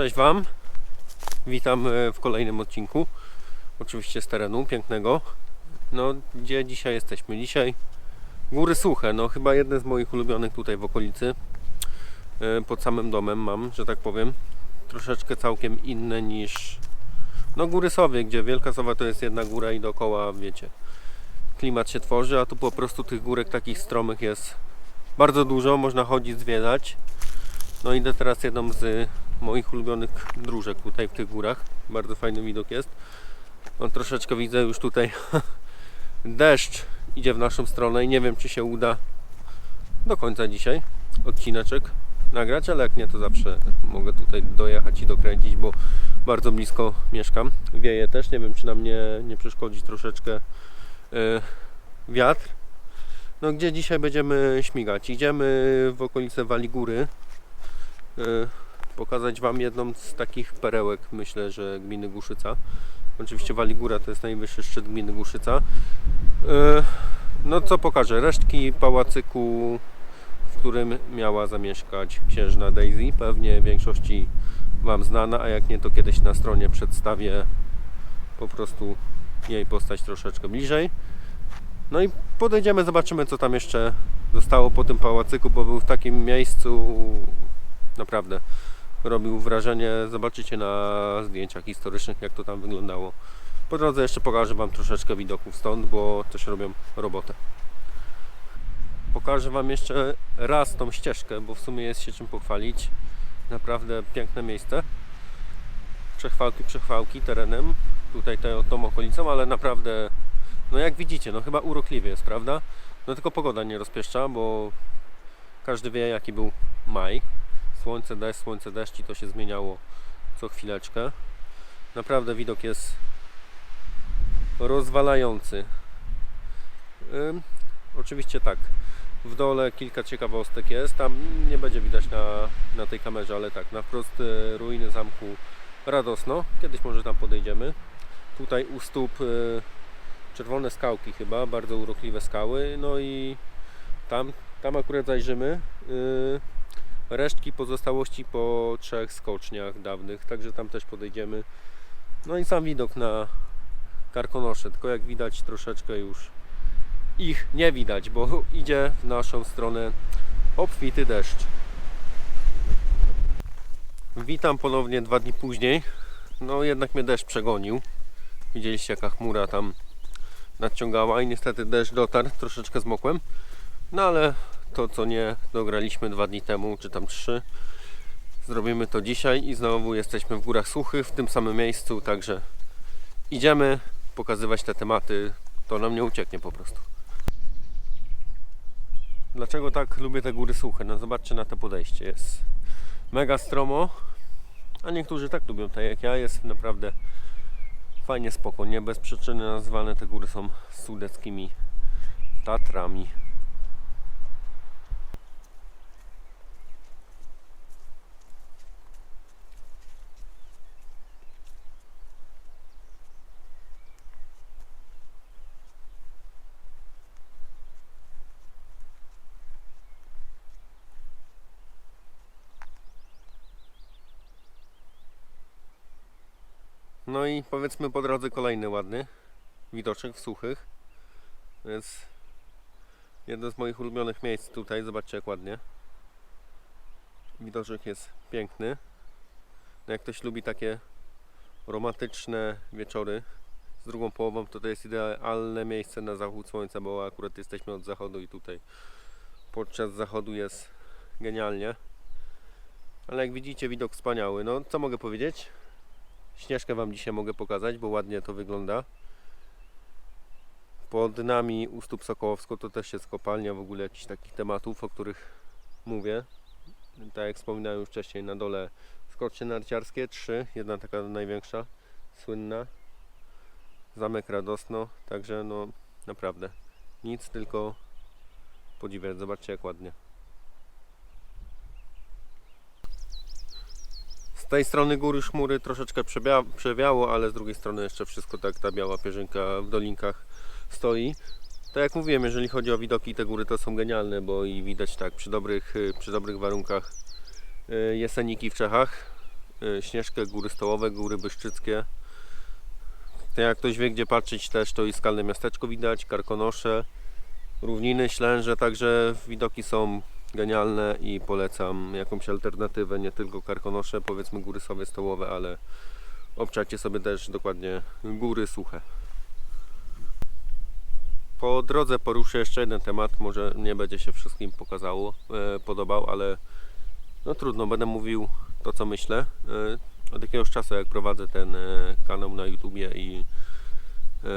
Cześć Wam. Witam e, w kolejnym odcinku. Oczywiście z terenu pięknego. No, gdzie dzisiaj jesteśmy? Dzisiaj Góry Suche. No, chyba jedne z moich ulubionych tutaj w okolicy. E, Pod samym domem mam, że tak powiem. Troszeczkę całkiem inne niż no, Góry Sowie, gdzie Wielka Sowa to jest jedna góra i dookoła, wiecie, klimat się tworzy, a tu po prostu tych górek takich stromych jest bardzo dużo, można chodzić, zwiedzać. No idę teraz jedną z moich ulubionych dróżek tutaj w tych górach. Bardzo fajny widok jest. No troszeczkę widzę już tutaj deszcz idzie w naszą stronę i nie wiem czy się uda do końca dzisiaj odcineczek nagrać, ale jak nie to zawsze mogę tutaj dojechać i dokręcić, bo bardzo blisko mieszkam. Wieje też, nie wiem czy nam nie, nie przeszkodzi troszeczkę yy, wiatr. No gdzie dzisiaj będziemy śmigać? Idziemy w okolice Wali Góry. Yy, pokazać Wam jedną z takich perełek, myślę, że gminy Głuszyca. Oczywiście Wali Góra to jest najwyższy szczyt gminy Głuszyca. Yy, No co pokażę? Resztki pałacyku, w którym miała zamieszkać księżna Daisy. Pewnie większości Wam znana, a jak nie to kiedyś na stronie przedstawię po prostu jej postać troszeczkę bliżej. No i podejdziemy, zobaczymy co tam jeszcze zostało po tym pałacyku, bo był w takim miejscu naprawdę robił wrażenie. Zobaczycie na zdjęciach historycznych, jak to tam wyglądało. Po drodze jeszcze pokażę Wam troszeczkę widoków stąd, bo też robią robotę. Pokażę Wam jeszcze raz tą ścieżkę, bo w sumie jest się czym pochwalić. Naprawdę piękne miejsce. Przechwałki, przechwałki terenem, tutaj te, tą okolicą, ale naprawdę, no jak widzicie, no chyba urokliwie jest, prawda? No tylko pogoda nie rozpieszcza, bo każdy wie jaki był maj. Słońce, deszcz, słońce, deszcz i to się zmieniało co chwileczkę. Naprawdę widok jest rozwalający. Oczywiście tak. W dole kilka ciekawostek jest. Tam nie będzie widać na, na tej kamerze, ale tak, na wprost y, ruiny zamku Radosno. Kiedyś może tam podejdziemy. Tutaj u stóp y, czerwone skałki chyba, bardzo urokliwe skały. No i tam, tam akurat zajrzymy. Y, resztki pozostałości po trzech skoczniach dawnych, także tam też podejdziemy. No i sam widok na Karkonosze, tylko jak widać troszeczkę już ich nie widać, bo idzie w naszą stronę obfity deszcz. Witam ponownie dwa dni później. No jednak mnie deszcz przegonił. Widzieliście jaka chmura tam nadciągała i niestety deszcz dotarł, troszeczkę zmokłem. No ale to co nie dograliśmy dwa dni temu, czy tam trzy, zrobimy to dzisiaj i znowu jesteśmy w Górach Suchych, w tym samym miejscu, także idziemy pokazywać te tematy, to nam nie ucieknie po prostu. Dlaczego tak lubię te góry suche? No zobaczcie na to podejście, jest mega stromo, a niektórzy tak lubią, tak jak ja, jest naprawdę fajnie spoko, nie bez przyczyny nazwane te góry są sudeckimi Tatrami. No i powiedzmy po drodze kolejny ładny widoczek w suchych. Więc jedno z moich ulubionych miejsc tutaj. Zobaczcie jak ładnie. Widoczek jest piękny. No jak ktoś lubi takie romantyczne wieczory z drugą połową, to to jest idealne miejsce na zachód słońca, bo akurat jesteśmy od zachodu i tutaj podczas zachodu jest genialnie. Ale jak widzicie widok wspaniały. No co mogę powiedzieć? Śnieżkę Wam dzisiaj mogę pokazać, bo ładnie to wygląda. Pod nami u stóp Sokołowsko to też jest kopalnia w ogóle jakichś takich tematów, o których mówię. Tak jak wspominałem już wcześniej, na dole skocznie narciarskie, trzy, jedna taka największa, słynna. Zamek Radosno, także no naprawdę nic, tylko podziwiać. Zobaczcie jak ładnie. Tej strony góry chmury troszeczkę przebia- przewiało, ale z drugiej strony jeszcze wszystko tak ta biała pierzynka w dolinkach stoi. Tak jak mówiłem, jeżeli chodzi o widoki, te góry to są genialne, bo i widać tak przy dobrych, przy dobrych warunkach y, jeseniki w Czechach y, Śnieżkę, góry stołowe, góry byszczyckie. Jak ktoś wie gdzie patrzeć też to i skalne miasteczko widać, Karkonosze, Równiny, Ślęże, także widoki są genialne i polecam jakąś alternatywę, nie tylko Karkonosze, powiedzmy góry sobie stołowe, ale obczajcie sobie też dokładnie góry suche. Po drodze poruszę jeszcze jeden temat, może nie będzie się wszystkim pokazało, e, podobał, ale no trudno, będę mówił to co myślę. E, od jakiegoś czasu jak prowadzę ten e, kanał na YouTubie i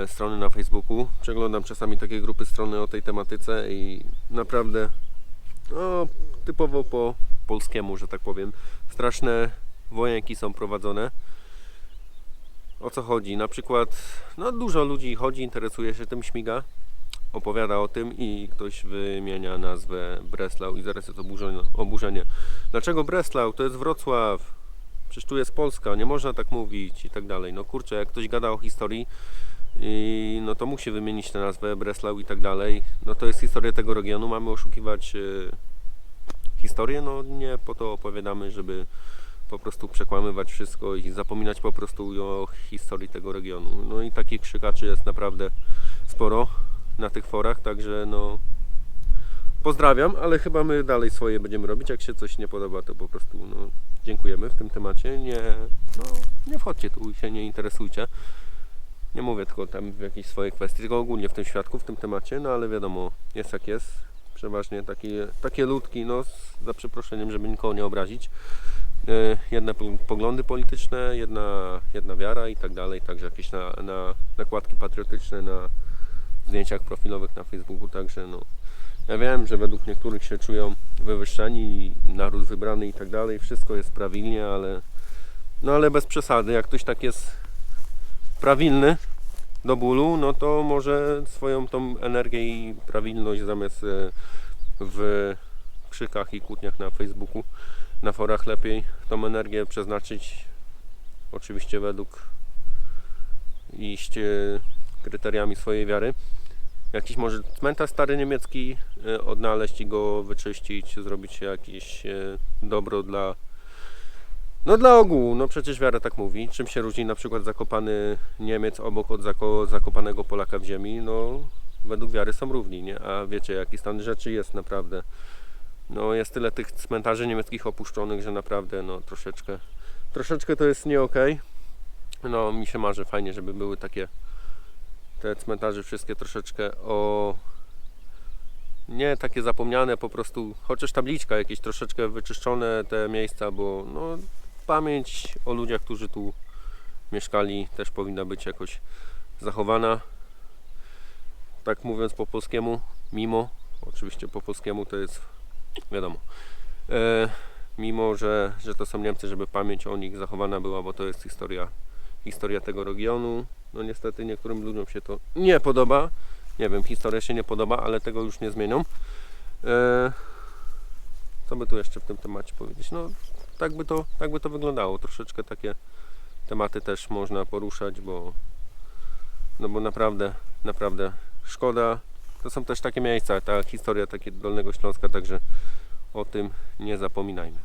strony na Facebooku, przeglądam czasami takie grupy strony o tej tematyce i naprawdę no, typowo po polskiemu, że tak powiem, straszne wojenki są prowadzone. O co chodzi? Na przykład, no dużo ludzi chodzi, interesuje się tym, śmiga, opowiada o tym i ktoś wymienia nazwę Breslau i zaraz jest oburzenie. oburzenie. Dlaczego Breslau? To jest Wrocław. Przecież tu jest Polska, nie można tak mówić i tak dalej. No kurczę, jak ktoś gada o historii, i no to musi wymienić tę nazwę Breslau i tak dalej. No to jest historia tego regionu, mamy oszukiwać e, historię, no nie po to opowiadamy, żeby po prostu przekłamywać wszystko i zapominać po prostu o historii tego regionu. No i takich krzykaczy jest naprawdę sporo na tych forach, także no pozdrawiam, ale chyba my dalej swoje będziemy robić. Jak się coś nie podoba, to po prostu no, dziękujemy w tym temacie. Nie, no, nie wchodźcie tu i się nie interesujcie. Nie mówię tylko tam w jakiejś swojej kwestii, tylko ogólnie w tym świadku, w tym temacie, no ale wiadomo, jest jak jest. Przeważnie takie, takie ludki, no za przeproszeniem, żeby nikogo nie obrazić. E, Jedne po- poglądy polityczne, jedna, jedna wiara i tak dalej, także jakieś na, na nakładki patriotyczne na zdjęciach profilowych na Facebooku, także no ja wiem, że według niektórych się czują wywyższeni, naród wybrany i tak dalej, wszystko jest prawilnie, ale no ale bez przesady, jak ktoś tak jest prawilny do bólu, no to może swoją tą energię i prawilność zamiast e, w krzykach i kłótniach na Facebooku, na forach lepiej tą energię przeznaczyć oczywiście według iść e, kryteriami swojej wiary. Jakiś może cmentarz stary niemiecki e, odnaleźć i go wyczyścić, zrobić jakieś dobro dla no dla ogółu, no przecież wiara tak mówi. Czym się różni na przykład zakopany Niemiec obok od zako, zakopanego Polaka w ziemi? No według wiary są równi, nie? A wiecie jaki stan rzeczy jest naprawdę. No jest tyle tych cmentarzy niemieckich opuszczonych, że naprawdę no troszeczkę troszeczkę to jest nie okej. No mi się marzy fajnie, żeby były takie te cmentarze wszystkie troszeczkę o nie takie zapomniane po prostu, chociaż tabliczka jakieś troszeczkę wyczyszczone te miejsca, bo no pamięć o ludziach, którzy tu mieszkali też powinna być jakoś zachowana. Tak mówiąc po polskiemu, mimo, oczywiście po polskiemu to jest wiadomo. E, mimo, że, że to są Niemcy, żeby pamięć o nich zachowana była, bo to jest historia, historia tego regionu. No niestety niektórym ludziom się to nie podoba. Nie wiem, historia się nie podoba, ale tego już nie zmienią. E, co by tu jeszcze w tym temacie powiedzieć? No, tak by to, tak by to wyglądało. Troszeczkę takie tematy też można poruszać, bo no bo naprawdę, naprawdę szkoda. To są też takie miejsca, ta historia takie Dolnego Śląska, także o tym nie zapominajmy.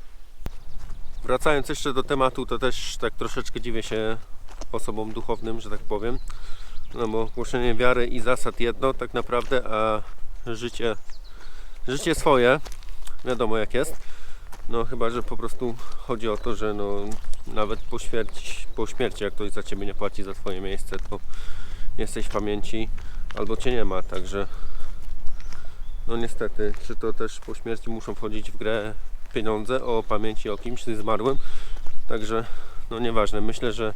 Wracając jeszcze do tematu, to też tak troszeczkę dziwię się osobom duchownym, że tak powiem. No bo głoszenie wiary i zasad jedno tak naprawdę, a życie, życie swoje, wiadomo jak jest. No chyba, że po prostu chodzi o to, że no nawet po śmierci, po śmierci jak ktoś za Ciebie nie płaci za Twoje miejsce, to jesteś w pamięci albo Cię nie ma, także no niestety, czy to też po śmierci muszą wchodzić w grę pieniądze o pamięci o kimś zmarłym, także no nieważne, myślę, że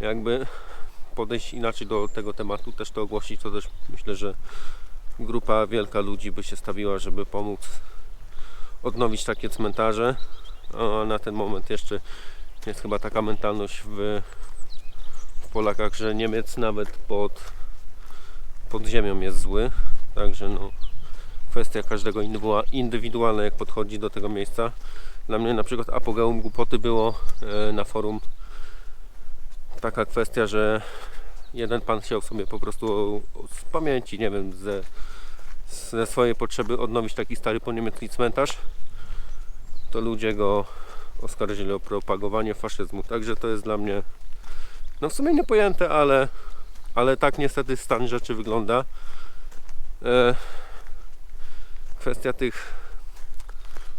jakby podejść inaczej do tego tematu, też to ogłosić, to też myślę, że grupa wielka ludzi by się stawiła, żeby pomóc odnowić takie cmentarze. A na ten moment jeszcze jest chyba taka mentalność w, w Polakach, że Niemiec nawet pod, pod ziemią jest zły. Także no, kwestia każdego indywidualna, jak podchodzi do tego miejsca. Dla mnie na przykład apogeum głupoty było e, na forum taka kwestia, że jeden pan chciał sobie po prostu z pamięci, nie wiem, ze, ze swojej potrzeby odnowić taki stary po niemiecki cmentarz. To ludzie go oskarżyli o propagowanie faszyzmu. Także to jest dla mnie no w sumie niepojęte, ale, ale tak niestety stan rzeczy wygląda. E, kwestia tych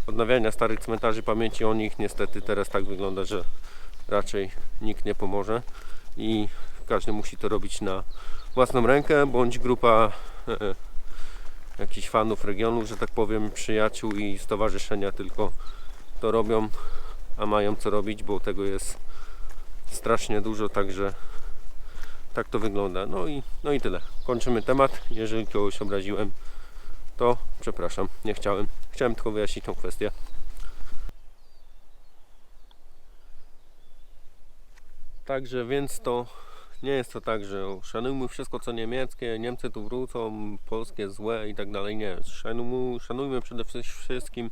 odnawiania starych cmentarzy, pamięci o nich niestety teraz tak wygląda, że raczej nikt nie pomoże i każdy musi to robić na własną rękę, bądź grupa e, jakichś fanów regionu, że tak powiem, przyjaciół i stowarzyszenia tylko to robią, a mają co robić, bo tego jest strasznie dużo, także tak to wygląda. No i, no i tyle. Kończymy temat. Jeżeli kogoś obraziłem, to przepraszam, nie chciałem. Chciałem tylko wyjaśnić tą kwestię. Także więc to nie jest to tak, że szanujmy wszystko co niemieckie, Niemcy tu wrócą, polskie złe i tak dalej. Nie, szanujmy, szanujmy przede wszystkim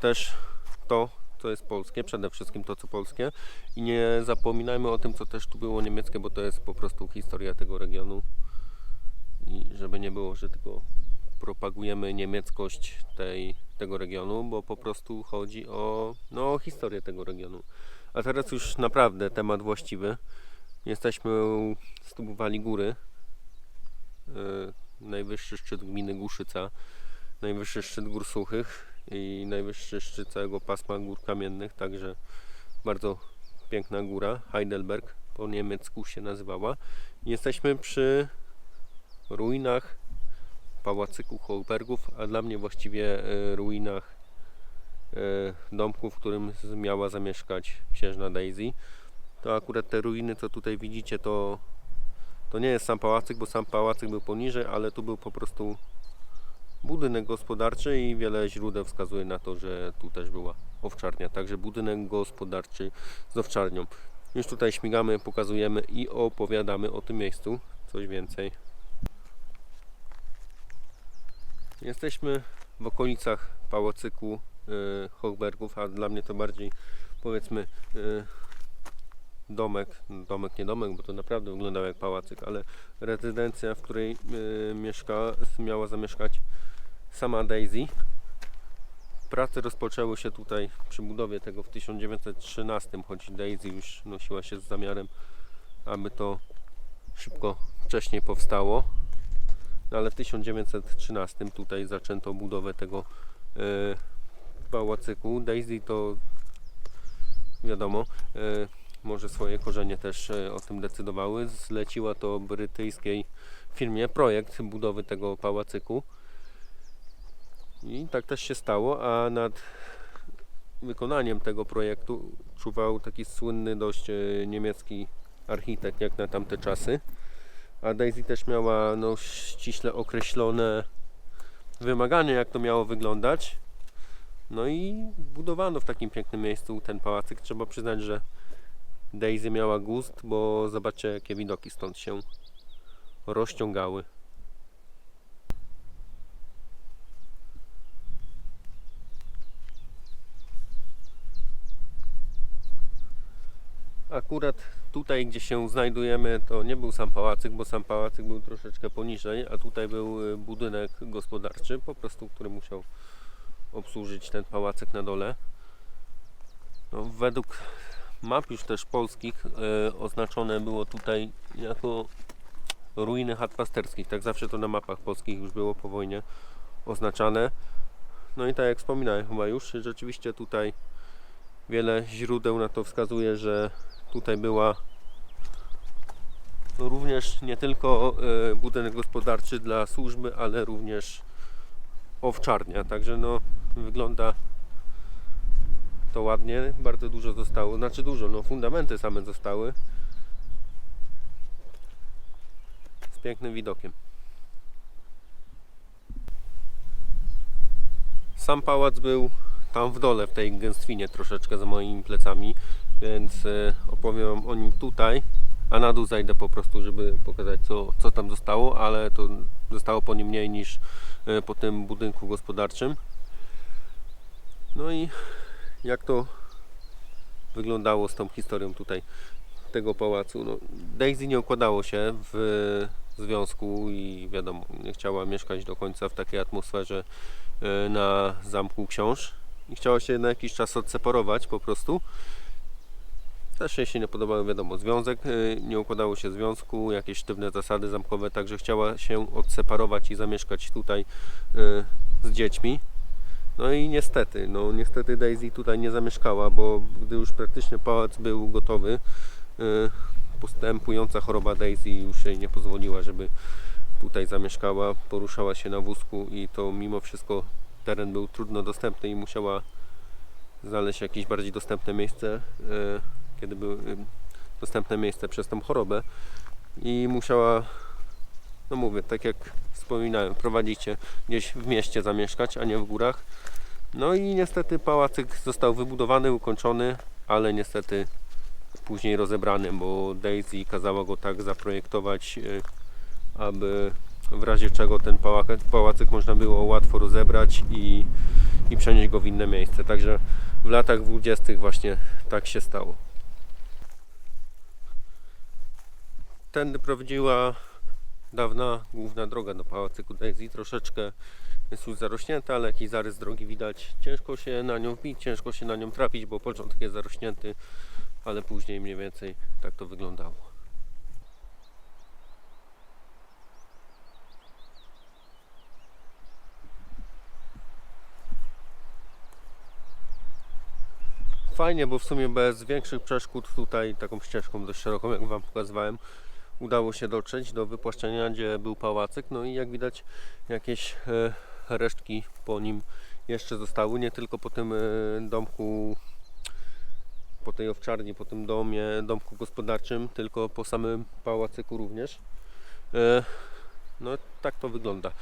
też to, co jest polskie, przede wszystkim to, co polskie i nie zapominajmy o tym, co też tu było niemieckie, bo to jest po prostu historia tego regionu i żeby nie było, że tylko propagujemy niemieckość tej, tego regionu, bo po prostu chodzi o, no, historię tego regionu. A teraz już naprawdę temat właściwy. Jesteśmy Stubowali Góry, yy, najwyższy szczyt gminy Głuszyca, najwyższy szczyt gór suchych i najwyższy szczyt całego pasma gór kamiennych, także bardzo piękna góra, Heidelberg po niemiecku się nazywała. Jesteśmy przy ruinach pałacyku Holbergów, a dla mnie właściwie e, ruinach e, domku, w którym miała zamieszkać księżna Daisy. To akurat te ruiny, co tutaj widzicie, to, to nie jest sam pałacyk, bo sam pałacyk był poniżej, ale tu był po prostu budynek gospodarczy i wiele źródeł wskazuje na to, że tu też była owczarnia. Także budynek gospodarczy z owczarnią. Już tutaj śmigamy, pokazujemy i opowiadamy o tym miejscu coś więcej. Jesteśmy w okolicach pałacyku y, Hochbergów, a dla mnie to bardziej powiedzmy y, domek, domek nie domek, bo to naprawdę wyglądał jak pałacyk, ale rezydencja, w której y, mieszka, miała zamieszkać sama Daisy. Prace rozpoczęły się tutaj przy budowie tego w 1913, choć Daisy już nosiła się z zamiarem, aby to szybko wcześniej powstało. No ale w 1913 tutaj zaczęto budowę tego e, pałacyku. Daisy to wiadomo, e, może swoje korzenie też e, o tym decydowały. Zleciła to brytyjskiej firmie projekt budowy tego pałacyku. I tak też się stało, a nad wykonaniem tego projektu czuwał taki słynny dość e, niemiecki architekt jak na tamte czasy. A Daisy też miała no, ściśle określone wymagania, jak to miało wyglądać. No i budowano w takim pięknym miejscu ten pałacyk. Trzeba przyznać, że Daisy miała gust, bo zobaczcie, jakie widoki stąd się rozciągały. Akurat tutaj, gdzie się znajdujemy, to nie był sam pałacyk, bo sam pałacyk był troszeczkę poniżej, a tutaj był y, budynek gospodarczy, po prostu, który musiał obsłużyć ten pałacyk na dole. No, według map już też polskich y, oznaczone było tutaj jako ruiny chat pasterskich. Tak zawsze to na mapach polskich już było po wojnie oznaczane. No i tak jak wspominałem chyba już, rzeczywiście tutaj wiele źródeł na to wskazuje, że tutaj była również nie tylko e, budynek gospodarczy dla służby, ale również owczarnia. Także no wygląda to ładnie, bardzo dużo zostało, znaczy dużo, no fundamenty same zostały z pięknym widokiem. Sam pałac był tam w dole, w tej gęstwinie troszeczkę za moimi plecami, więc e, opowiem Wam o nim tutaj, a na dół zajdę po prostu, żeby pokazać co, co tam zostało, ale to zostało po nim mniej niż e, po tym budynku gospodarczym. No i jak to wyglądało z tą historią tutaj tego pałacu. No, Daisy nie układało się w związku i wiadomo, nie chciała mieszkać do końca w takiej atmosferze e, na zamku książ. i chciała się na jakiś czas odseparować po prostu. Też jej się nie podobał, wiadomo, związek, y, nie układało się związku, jakieś sztywne zasady zamkowe, także chciała się odseparować i zamieszkać tutaj y, z dziećmi. No i niestety, no niestety Daisy tutaj nie zamieszkała, bo gdy już praktycznie pałac był gotowy, y, postępująca choroba Daisy już jej nie pozwoliła, żeby tutaj zamieszkała, poruszała się na wózku i to mimo wszystko teren był trudno dostępny i musiała znaleźć jakieś bardziej dostępne miejsce, e, kiedy były e, dostępne miejsce przez tą chorobę. I musiała, no mówię, tak jak wspominałem, prowadzić się gdzieś w mieście zamieszkać, a nie w górach. No i niestety pałacyk został wybudowany, ukończony, ale niestety później rozebrany, bo Daisy kazała go tak zaprojektować, e, aby w razie czego ten pałacyk można było łatwo rozebrać i, i przenieść go w inne miejsce. Także w latach 20. właśnie tak się stało. Tędy prowadziła dawna główna droga do pałacyku Daisy. Troszeczkę jest już zarośnięta, ale jakiś zarys drogi widać. Ciężko się na nią wbić, ciężko się na nią trafić, bo początek jest zarośnięty, ale później mniej więcej tak to wyglądało. Fajnie, bo w sumie bez większych przeszkód tutaj taką ścieżką dość szeroką, jak Wam pokazywałem, udało się dotrzeć do wypłaszczenia, gdzie był pałacyk. No i jak widać jakieś e, resztki po nim jeszcze zostały, nie tylko po tym e, domku, po tej owczarni, po tym domie, domku gospodarczym, tylko po samym pałacyku również. E, no tak to wygląda.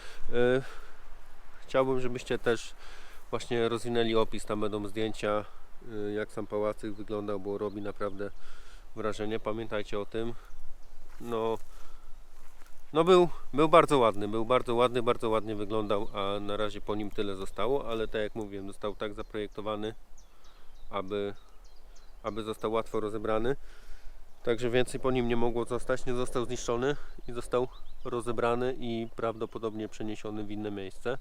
Chciałbym, żebyście też właśnie rozwinęli opis, tam będą zdjęcia jak sam pałacyk wyglądał, bo robi naprawdę wrażenie. Pamiętajcie o tym. No, no był, był bardzo ładny, był bardzo ładny, bardzo ładnie wyglądał, a na razie po nim tyle zostało, ale tak jak mówiłem, został tak zaprojektowany, aby, aby został łatwo rozebrany. Także więcej po nim nie mogło zostać, nie został zniszczony i został rozebrany i prawdopodobnie przeniesiony w inne miejsce.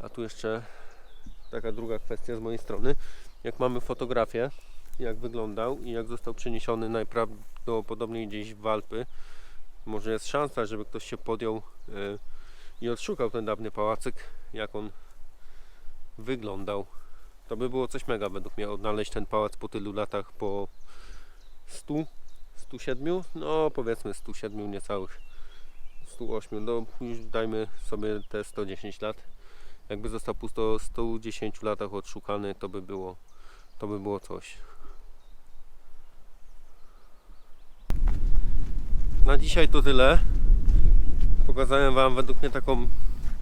A tu jeszcze taka druga kwestia z mojej strony. Jak mamy fotografię, jak wyglądał i jak został przeniesiony najprawdopodobniej gdzieś w Alpy, może jest szansa, żeby ktoś się podjął y, i odszukał ten dawny pałacyk, jak on wyglądał. To by było coś mega według mnie, odnaleźć ten pałac po tylu latach, po 100, 107, no powiedzmy 107 niecałych, 108, no już dajmy sobie te 110 lat. Jakby został po 100, 110 latach odszukany, to by było, to by było coś. Na dzisiaj to tyle. Pokazałem Wam według mnie taką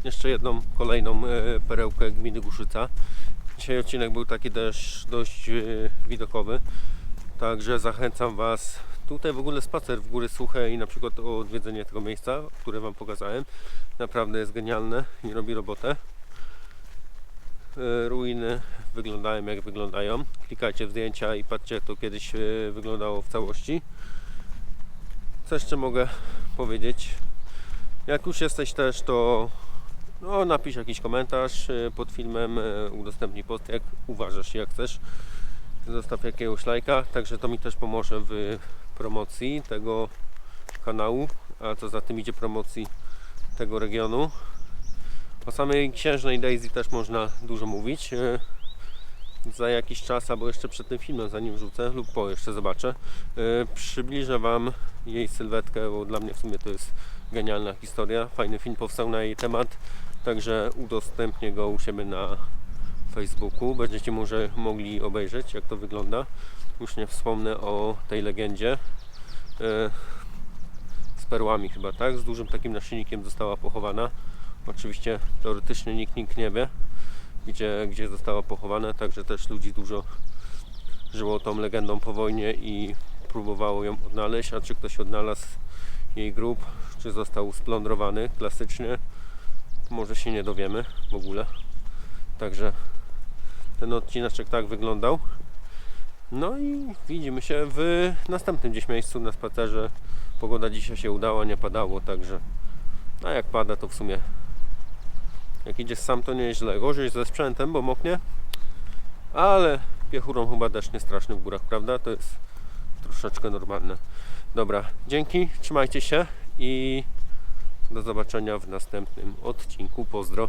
jeszcze jedną kolejną e, perełkę gminy Guszyca. Dzisiaj odcinek był taki też dość e, widokowy. Także zachęcam Was tutaj w ogóle spacer w góry suche i na przykład o odwiedzenie tego miejsca, które Wam pokazałem. Naprawdę jest genialne i robi robotę. E, ruiny wyglądają jak wyglądają. Klikajcie w zdjęcia i patrzcie jak to kiedyś wyglądało w całości. Co jeszcze mogę powiedzieć? Jak już jesteś też to no, napisz jakiś komentarz e, pod filmem, udostępnij post jak uważasz, jak chcesz. Zostaw jakiegoś lajka, także to mi też pomoże w promocji tego kanału, a co za tym idzie promocji tego regionu. O samej księżnej Daisy też można dużo mówić. Za jakiś czas, albo jeszcze przed tym filmem, zanim wrzucę, lub po jeszcze zobaczę, e, przybliżę Wam jej sylwetkę, bo dla mnie w sumie to jest genialna historia. Fajny film powstał na jej temat, także udostępnię go u siebie na Facebooku. Będziecie może mogli obejrzeć, jak to wygląda. Już nie wspomnę o tej legendzie. E, Z perłami chyba, tak? Z dużym takim naszyjnikiem została pochowana. Oczywiście teoretycznie nikt, nikt nie wie, gdzie, gdzie została pochowana, także też ludzi dużo żyło tą legendą po wojnie i próbowało ją odnaleźć, a czy ktoś odnalazł jej grób, czy został splądrowany klasycznie, może się nie dowiemy w ogóle. Także ten odcineczek tak wyglądał. No i widzimy się w następnym gdzieś miejscu na spacerze. Pogoda dzisiaj się udała, nie padało, także a jak pada to w sumie jak idziesz sam to nieźle. Gorzej ze sprzętem, bo moknie. Ale piechurom chyba deszcz nie straszny w górach, prawda? To jest troszeczkę normalne. Dobra, dzięki, trzymajcie się i do zobaczenia w następnym odcinku. Pozdro.